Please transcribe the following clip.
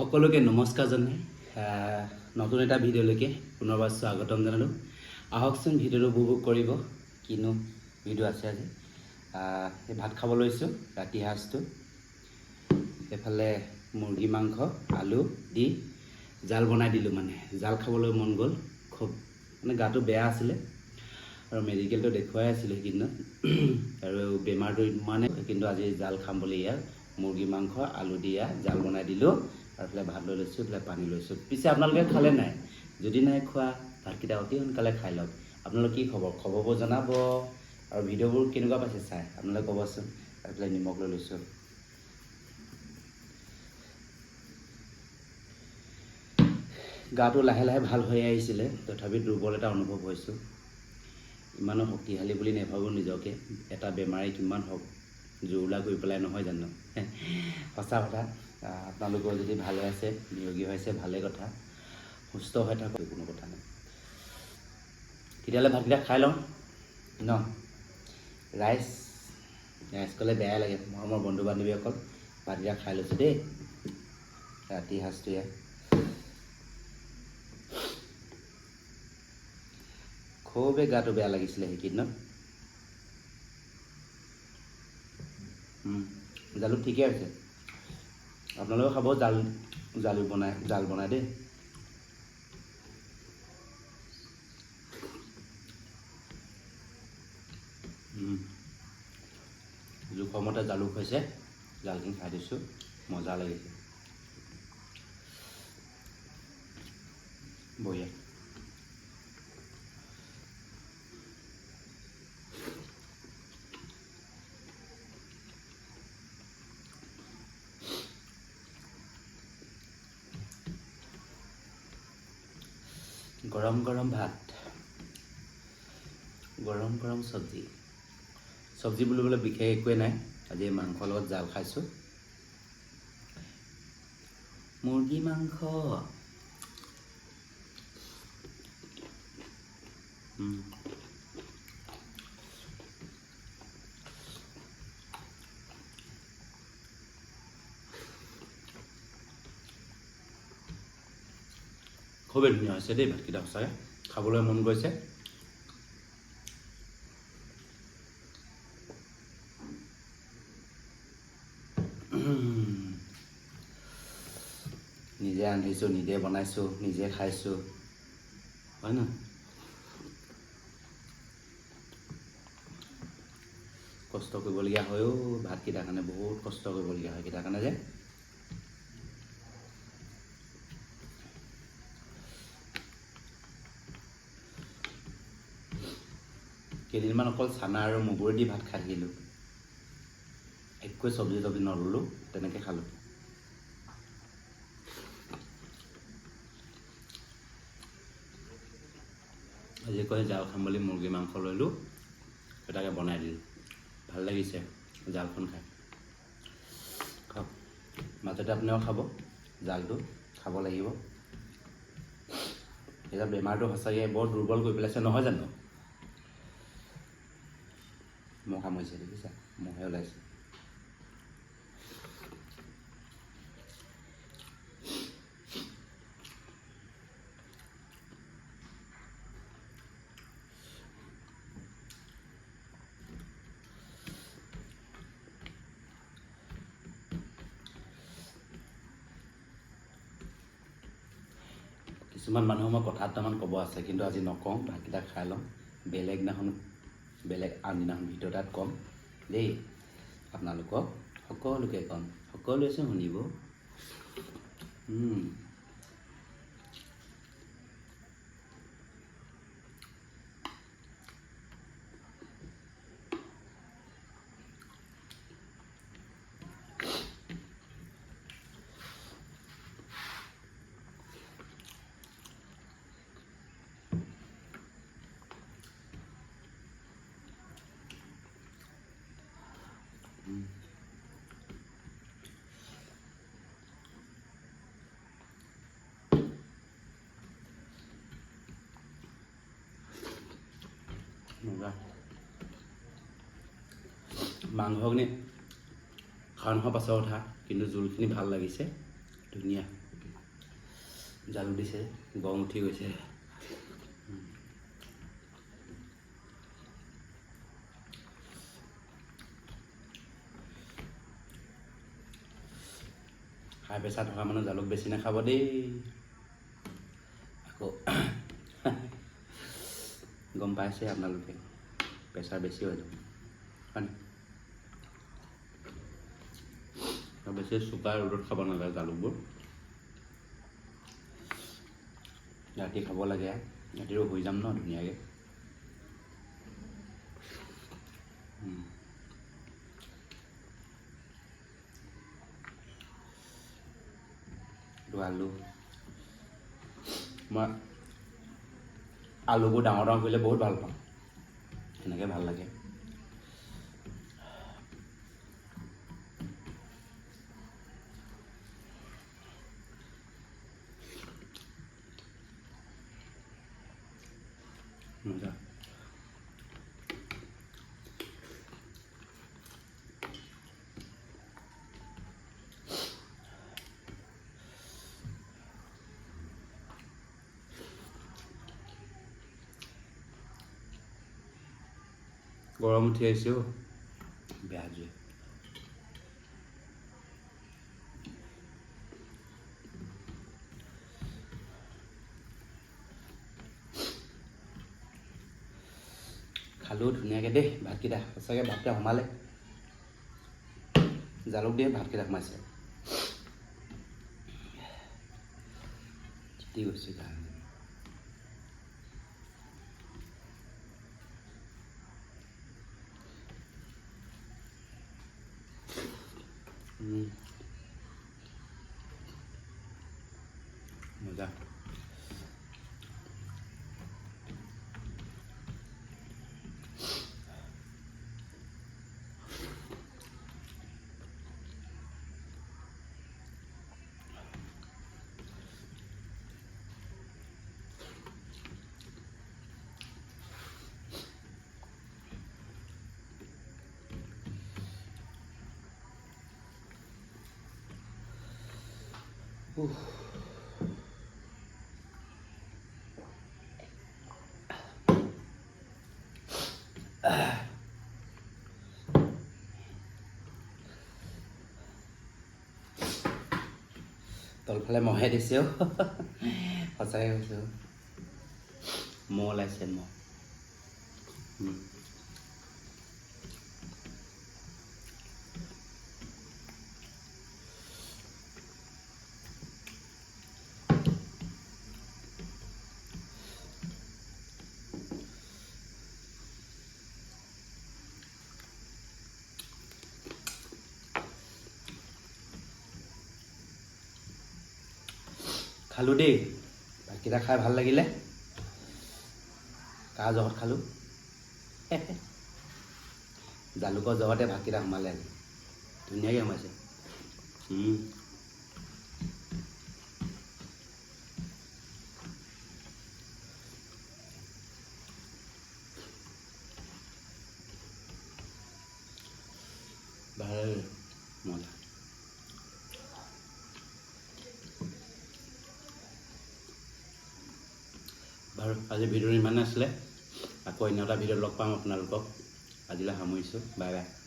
সকলোকে নমস্কাৰ জনাই নতুন এটা ভিডিঅ'লৈকে পুনৰবাৰ স্বাগতম জনালোঁ। আহকচোন ভিডিঅ'টো উপভোগ কৰিব, কিনো ভিডিঅ' আছে আজি। ভাত খাব লৈছোঁ, ৰাতি সাঁজটো। এইফালে মুৰ্গী, মাংস, আলু দি জাল বনাই দিলোঁ মানে। জাল খাবলৈ মন গ'ল, খুব মানে গাটো বেয়া আছিলে। আৰু মেডিকেলটো দেখুৱাই আছিলোঁ সেইকেইদিনত। আৰু বেমাৰটো ইমানে কিন্তু আজি জাল খাম বুলি ইয়াৰ। মুৰ্গী, মাংস, আলু দিয়া জাল বনাই দিলোঁ। এইফালে ভাত লৈ লৈছোঁ এইফালে পানী লৈছোঁ। পিছে আপোনালোকে খালে নাই? যদি নাই খোৱা ভাতকেইটা অতি সোনকালে খাই লওক। আপোনালোকৰ কি খবৰ? খবৰবোৰ জনাব আৰু ভিডিঅ'বোৰ কেনেকুৱা পাইছে চাই। আপোনালোকে ক'বচোন। এইফালে নিমখ লৈ লৈছোঁ। গাটো লাহে লাহে ভাল হৈ আহিছিলে। তথাপি দুৰ্বল এটা অনুভৱ হৈছোঁ। ইমানো শক্তিশালী বুলি নাভাবোঁ নিজকে। এটা বেমাৰে কিমান হওক জোৰলা কৰি পেলাই নহয় জানো? সঁচা কথা। আপোনালোকৰ যদি ভালে আছে নিৰোগী হৈ আছে ভালে কথা। সুস্থ হৈ থাকক কোনো কথা নাই। তেতিয়াহ'লে ভাতকেইটা খাই লওঁ। ন? ৰাইচ ৰাইচ ক'লে বেয়াই লাগে। মৰমৰ বন্ধু বান্ধৱীসকল ভাতকেইটা খাই লৈছোঁ দেই। ৰাতি সাঁজটো ইয়াত খুবেই গাটো বেয়া লাগিছিলে সেইকেইদিনত। জালুক ঠিকে আছে আপোনালোকেও খাব জাল জালুক বনাই জাল বনাই দেই। জোখমতে জালুক হৈছে। জালখিনি খাই দিছোঁ। মজা লাগিছে। বঢ়িয়া। গৰম গৰম ভাত গৰম গৰম চব্জি। চব্জি বুলিবলৈ বিশেষ একোৱেই নাই আজি মাংসৰ লগত জাল খাইছোঁ। মুৰ্গী মাংস। খুবেই ধুনীয়া হৈছে দেই ভাতকেইটা সঁচাকৈ খাবলৈ মন গৈছে। নিজে ৰান্ধিছোঁ নিজে বনাইছোঁ নিজে খাইছোঁ। হয় ন? কষ্ট কৰিবলগীয়া হয়ও ভাতকেইটাৰ কাৰণে বহুত কষ্ট কৰিবলগীয়া হয় কেইটাৰ কাৰণে যে? কেইদিনমান অকল চানা আৰু মগুৰে দি ভাত খাই থাকিলোঁ। একোৱে চব্জি তব্জি নল'লোঁ তেনেকৈ খালোঁ। আজি কৈ জাল খাম বুলি মুৰ্গী মাংস ল'লোঁ তাকে বনাই দিলোঁ। ভাল লাগিছে জালখন খাই। খাওক। মাজতে আপুনিও খাব জালটো খাব লাগিব। এতিয়া বেমাৰটো সঁচাকৈ বৰ দুৰ্বল কৰি পেলাইছে নহয় জানো? মহ কামুৰিছে দেখিছা মহে ওলাইছে। কিছুমান মানুহৰ মই কথা দুটামান ক'ব আছে, কিন্তু আজি নকওঁ, ভাতকেইটা খাই লওঁ। বেলেগ দিনাখন বেলেগ আন দিনাখন ভিডিঅ' এটাত ক'ম। দেই আপোনালোকক সকলোকে ক'ম। সকলোৱে শুনিব। মজা মাংসখিনি খাওঁ নোখোৱা পাছৰ কথা কিন্তু জোলখিনি ভাল লাগিছে ধুনীয়া জালুক দিছে গৰম উঠি গৈছে হাই প্ৰেছাৰ থকা মানুহ জালুক বেছি নাখাব দেই আকৌ পাইছে আপোনালোকে প্ৰেছাৰ বেছি হৈ যাব হয় নাই? আৰু বেছি চুকা ৰ'দত খাব নালাগে জালুকবোৰ ৰাতি খাব লাগে ৰাতিও শুই যাম ন ধুনীয়াকৈ আলু মই আলুবোৰ ডাঙৰ ডাঙৰ কৰিলে বহুত ভাল পাওঁ। সেনেকৈ ভাল লাগে। মজা। গৰম উঠি আহিছে বেয়া জুই খালোঁ ধুনীয়াকৈ দেই ভাতকেইটা সঁচাকৈ ভাতকেইটা সোমালে জালুক দিয়ে ভাতকেইটা সোমাইছে গৈছে গা Mm. উফ। তলফালে মহে দিছে অ' সঁচাকৈ কৈছোঁ মহ ওলাইছে মহ খালোঁ দেই। ভাতকেইটা খাই ভাল লাগিলে। কাৰ জহত খালোঁ? জালুকৰ জহতে ভাতকেইটা সোমালে ধুনীয়াকৈ সোমাইছে উম। ভাল মজা বাৰু আজি ভিডিঅ'টো ইমানে আছিলে আকৌ অন্য এটা ভিডিঅ'ত লগ পাম আপোনালোকক। আজিলৈ সামৰিছোঁ। Bye bye.